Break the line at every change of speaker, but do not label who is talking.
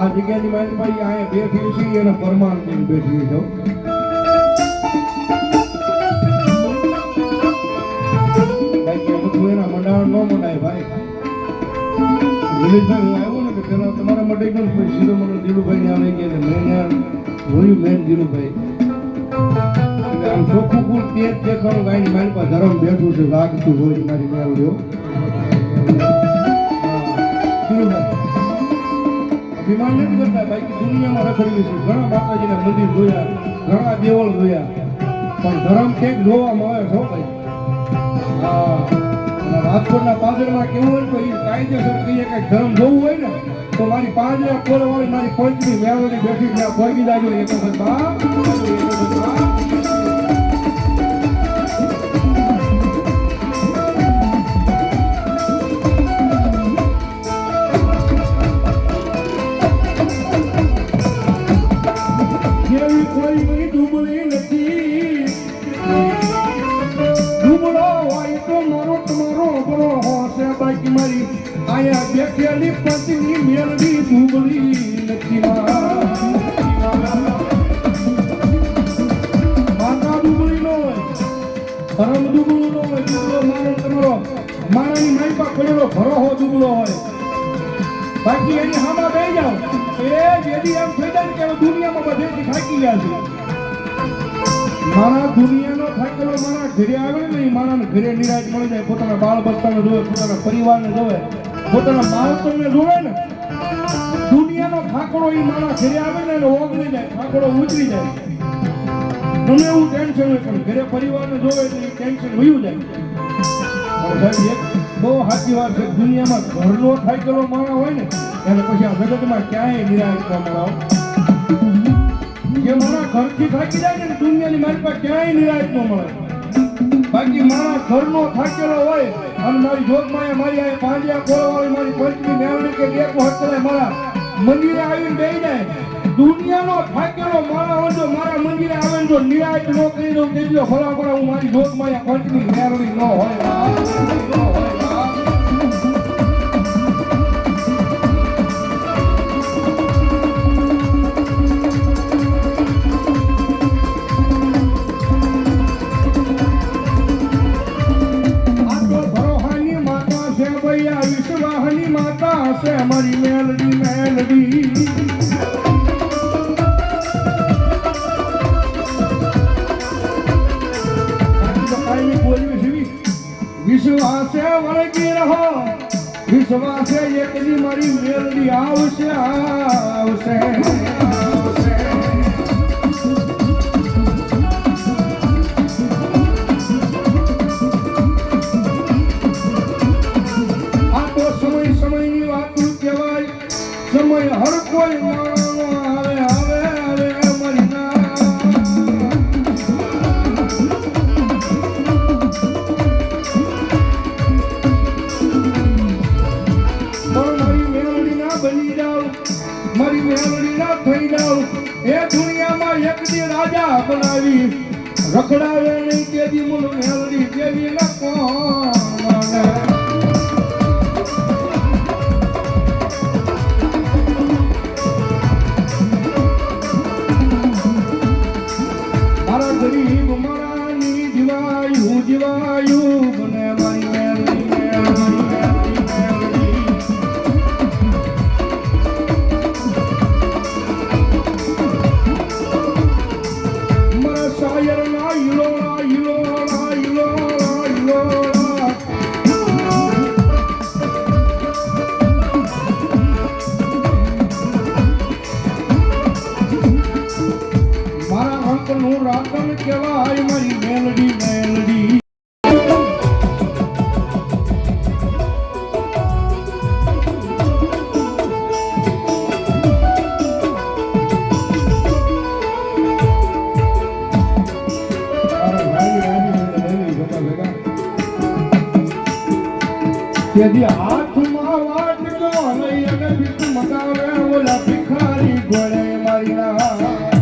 આ જગ્યાની પાસે અહીંયા બેઠી છે અને પરમાન દઈને બેઠી છે એના મંડાણ ન મંડાય ભાઈ. દિલીપભાઈ આવ્યો ને કે પેલા તમારા માટે ગયો પછી સીધો મને ધીરુભાઈ ને આવી ગયા મેં જોયું મેન ધીરુભાઈ. ચોખ્ખું કુલ તેજ દેખાણું ગાયની મારી પાસે ધરમ બેઠું લાગતું હોય, મારી મેળવ્યો. અભિમાન નથી કરતા. બાકી દુનિયામાં રખડ્યું છે. ઘણા માતાજીના મંદિર જોયા, ઘણા દેવળ જોયા. પણ ધરમ ક્યાંક જોવામાં આવે છો ભાઈ. રાજકોટના પાદરમાં કેવું હોય તો એ કાયદેસર કહીએ કે ધર્મ જોવું હોય ને, તો મારી પાંજરે કોલવાળી મારી પંચની મેળવણી બેઠી ત્યાં કોઈ વખત બાપ એક વખત બાપ જેવી કોઈ ડૂબળી નથી. ડુબળો હોય તો મારો તમારો બરો હોશે બાકી મારી આયા બેઠેલી પત્ની મેળવી ડુબળી નથી. માતા ડુબળી નો હોય પરમ ડૂબળું નો હોય ડૂબળો મારો તમારો મારાની માઈ પાસે પડેલો ભરોહો ડુબળો હોય. બાકી એની હામાં બે જાવ ગયા છે મારા દુનિયાનો થાકેલો મારા ઘરે આવે ને એ મારાને ઘરે નિરાજ મળી જાય. પોતાના બાળ બચ્ચાને જોવે, પોતાના પરિવારને જોવે, પોતાના બાળકોને જોવે ને, દુનિયાનો થાકડો એ મારા ઘરે આવે ને એને ઓગળી જાય થાકડો ઉતરી જાય. ગમે એવું ટેન્શન હોય પણ ઘરે પરિવારને જોવે એટલે એ ટેન્શન વયું જાય. બહુ સાચી વાત છે, દુનિયામાં ઘરનો થાકેલો માણસ હોય ને, એને પછી આ જગતમાં ક્યાંય નિરાશ ના મળાવ જે મારા ઘરથી થાકી જાય ને, દુનિયાની મારી પાસે ક્યાંય નિરાયત ન મળે. બાકી મારા ઘરનો થાકેલો હોય અને મારી જોગમાં મારી આ પાંજ્યા કોળવાળી, મારી પંચની મેળવી કે એક વખત મારા મંદિરે આવીને બેસી જાય. દુનિયાનો થાકેલો મારા હોય મારા મંદિરે આવે જો નિરાયત ન કરી દઉં તેટલો ફલા ફલા હું મારી જોગમાં પંચની મેળવી ન હોય. બોલ્યું છે વિશ્વાસે વળગી રહો. વિશ્વાસે એક દી મારી મેલડી આવશે આવશે. મરી મેળડી ના થઈ જાવ એ દુનિયામાં એક દી રાજા બનાવી, રખડાવે નહીં તેજી મુલ મેળડી દેવી ના કોણ જીવાયું મને મારી મારા શાયર ના રાતન કહેવાય મારી મેલડી મેલડી. તેથી હાથમાં વાટકો લઈ અને ભીખ મગાવે ઓલા ભિખારી ગોળે મારી ના